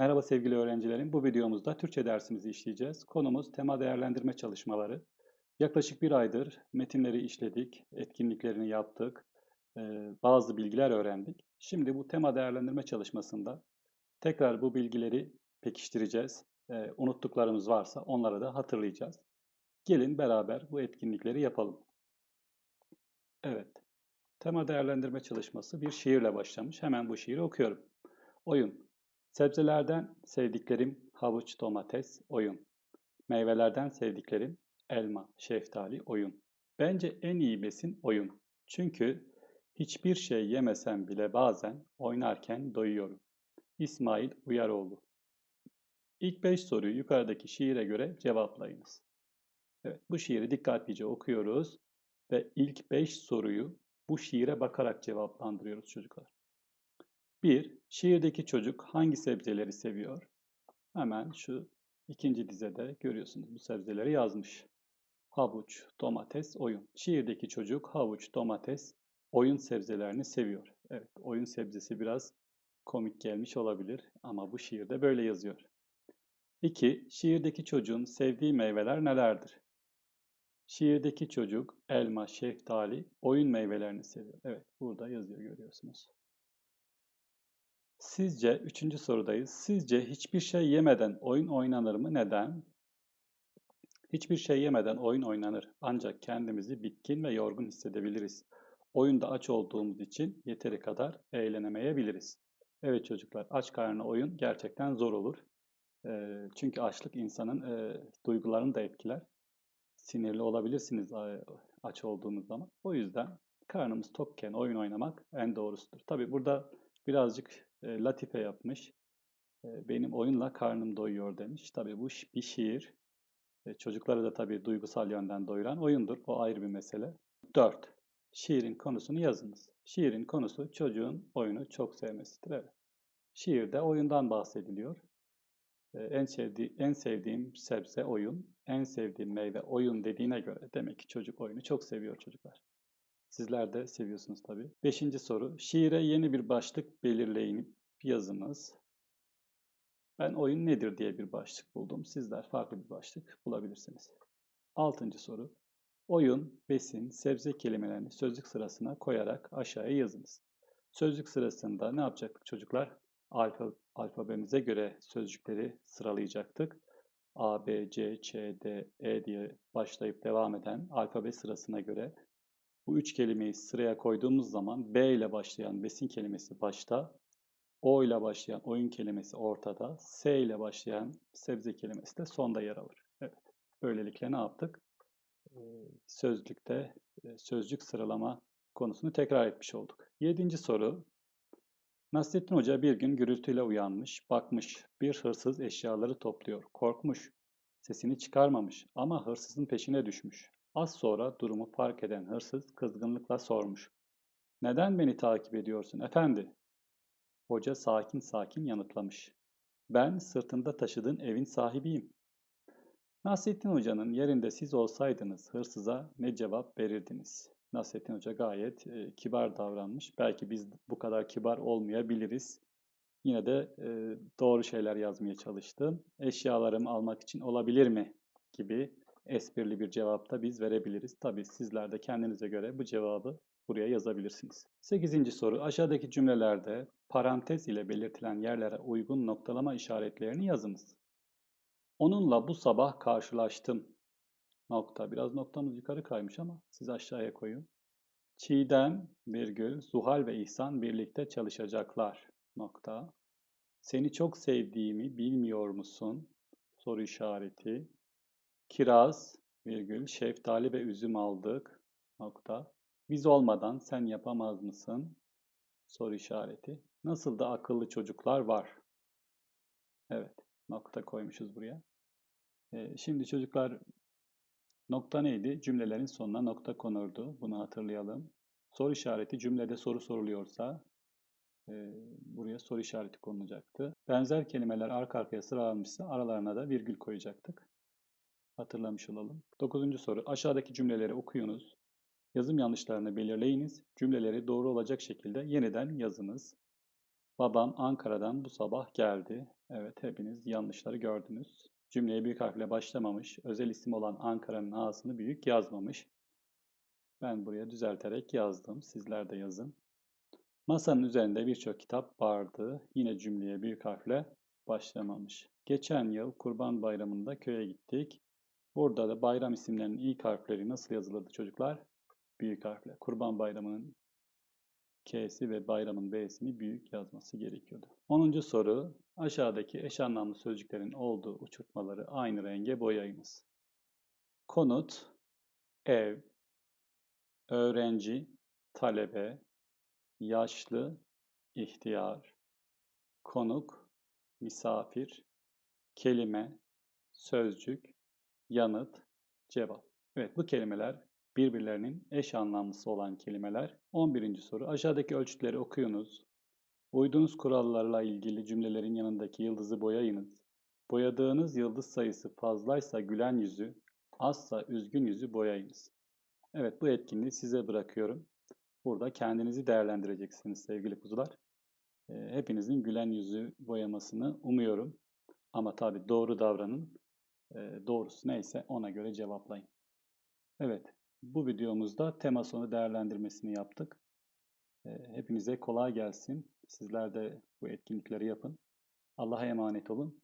Merhaba sevgili öğrencilerim. Bu videomuzda Türkçe dersimizi işleyeceğiz. Konumuz tema değerlendirme çalışmaları. Yaklaşık bir aydır metinleri işledik, etkinliklerini yaptık, bazı bilgiler öğrendik. Şimdi bu tema değerlendirme çalışmasında tekrar bu bilgileri pekiştireceğiz. Unuttuklarımız varsa onları da hatırlayacağız. Gelin beraber bu etkinlikleri yapalım. Evet, tema değerlendirme çalışması bir şiirle başlamış. Hemen bu şiiri okuyorum. Oyun. Sebzelerden sevdiklerim havuç, domates, oyun. Meyvelerden sevdiklerim elma, şeftali, oyun. Bence en iyi besin oyun. Çünkü hiçbir şey yemesem bile bazen oynarken doyuyorum. İsmail Uyaroğlu İlk 5 soruyu yukarıdaki şiire göre cevaplayınız. Evet, bu şiiri dikkatlice okuyoruz ve ilk 5 soruyu bu şiire bakarak cevaplandırıyoruz çocuklar. 1. Şiirdeki çocuk hangi sebzeleri seviyor? Hemen şu ikinci dizede görüyorsunuz bu sebzeleri yazmış. Havuç, domates, oyun. Şiirdeki çocuk havuç, domates, oyun sebzelerini seviyor. Evet, oyun sebzesi biraz komik gelmiş olabilir ama bu şiirde böyle yazıyor. 2. Şiirdeki çocuğun sevdiği meyveler nelerdir? Şiirdeki çocuk elma, şeftali, oyun meyvelerini seviyor. Evet, burada yazıyor görüyorsunuz. Sizce, üçüncü sorudayız. Sizce hiçbir şey yemeden oyun oynanır mı? Neden? Hiçbir şey yemeden oyun oynanır. Ancak kendimizi bitkin ve yorgun hissedebiliriz. Oyunda aç olduğumuz için yeteri kadar eğlenemeyebiliriz. Evet çocuklar, aç karnına oyun gerçekten zor olur. E, çünkü açlık insanın e, duygularını da etkiler. Sinirli olabilirsiniz aç olduğunuz zaman. O yüzden karnımız tokken oyun oynamak en doğrusudur. Tabi burada birazcık e, latife yapmış. E, benim oyunla karnım doyuyor demiş. Tabii bu bir şiir. E, çocukları da tabii duygusal yönden doyuran oyundur. O ayrı bir mesele. 4. Şiirin konusunu yazınız. Şiirin konusu çocuğun oyunu çok sevmesidir. Evet. Şiirde oyundan bahsediliyor. E, en, sevdiği, en sevdiğim sebze oyun, en sevdiğim meyve oyun dediğine göre demek ki çocuk oyunu çok seviyor çocuklar. Sizler de seviyorsunuz tabii. Beşinci soru. Şiire yeni bir başlık belirleyin yazınız. Ben oyun nedir diye bir başlık buldum. Sizler farklı bir başlık bulabilirsiniz. Altıncı soru. Oyun, besin, sebze kelimelerini sözlük sırasına koyarak aşağıya yazınız. Sözlük sırasında ne yapacaktık çocuklar? Alfa, alfabemize göre sözcükleri sıralayacaktık. A, B, C, Ç, D, E diye başlayıp devam eden alfabe sırasına göre bu üç kelimeyi sıraya koyduğumuz zaman B ile başlayan besin kelimesi başta, O ile başlayan oyun kelimesi ortada, S ile başlayan sebze kelimesi de sonda yer alır. Evet, böylelikle ne yaptık? Sözlükte sözcük sıralama konusunu tekrar etmiş olduk. Yedinci soru. Nasrettin Hoca bir gün gürültüyle uyanmış, bakmış, bir hırsız eşyaları topluyor, korkmuş, sesini çıkarmamış ama hırsızın peşine düşmüş. Az sonra durumu fark eden hırsız kızgınlıkla sormuş. Neden beni takip ediyorsun efendi? Hoca sakin sakin yanıtlamış. Ben sırtında taşıdığın evin sahibiyim. Nasrettin Hoca'nın yerinde siz olsaydınız hırsıza ne cevap verirdiniz? Nasrettin Hoca gayet e, kibar davranmış. Belki biz bu kadar kibar olmayabiliriz. Yine de e, doğru şeyler yazmaya çalıştım. Eşyalarımı almak için olabilir mi? gibi esprili bir cevap da biz verebiliriz. Tabii sizler de kendinize göre bu cevabı buraya yazabilirsiniz. Sekizinci soru. Aşağıdaki cümlelerde parantez ile belirtilen yerlere uygun noktalama işaretlerini yazınız. Onunla bu sabah karşılaştım. Nokta. Biraz noktamız yukarı kaymış ama siz aşağıya koyun. Çiğdem, virgül, Zuhal ve İhsan birlikte çalışacaklar. Nokta. Seni çok sevdiğimi bilmiyor musun? Soru işareti. Kiraz, virgül, şeftali ve üzüm aldık. Nokta. Biz olmadan sen yapamaz mısın? Soru işareti. Nasıl da akıllı çocuklar var. Evet, nokta koymuşuz buraya. Ee, şimdi çocuklar nokta neydi? Cümlelerin sonuna nokta konurdu. Bunu hatırlayalım. Soru işareti cümlede soru soruluyorsa e, buraya soru işareti konulacaktı. Benzer kelimeler arka arkaya sıralanmışsa aralarına da virgül koyacaktık hatırlamış olalım. Dokuzuncu soru. Aşağıdaki cümleleri okuyunuz. Yazım yanlışlarını belirleyiniz. Cümleleri doğru olacak şekilde yeniden yazınız. Babam Ankara'dan bu sabah geldi. Evet, hepiniz yanlışları gördünüz. Cümleye büyük harfle başlamamış, özel isim olan Ankara'nın A'sını büyük yazmamış. Ben buraya düzelterek yazdım. Sizler de yazın. Masanın üzerinde birçok kitap vardı. Yine cümleye büyük harfle başlamamış. Geçen yıl Kurban Bayramı'nda köye gittik. Burada da bayram isimlerinin ilk harfleri nasıl yazılırdı çocuklar? Büyük harfle. Kurban Bayramı'nın K'si ve bayramın B'sini büyük yazması gerekiyordu. 10. soru. Aşağıdaki eş anlamlı sözcüklerin olduğu uçurtmaları aynı renge boyayınız. Konut, ev, öğrenci, talebe, yaşlı, ihtiyar, konuk, misafir, kelime, sözcük, yanıt, cevap. Evet bu kelimeler birbirlerinin eş anlamlısı olan kelimeler. 11. soru. Aşağıdaki ölçütleri okuyunuz. Uyduğunuz kurallarla ilgili cümlelerin yanındaki yıldızı boyayınız. Boyadığınız yıldız sayısı fazlaysa gülen yüzü, azsa üzgün yüzü boyayınız. Evet bu etkinliği size bırakıyorum. Burada kendinizi değerlendireceksiniz sevgili kuzular. Hepinizin gülen yüzü boyamasını umuyorum. Ama tabii doğru davranın. Doğrusu neyse ona göre cevaplayın. Evet, bu videomuzda tema sonu değerlendirmesini yaptık. Hepinize kolay gelsin. Sizler de bu etkinlikleri yapın. Allah'a emanet olun.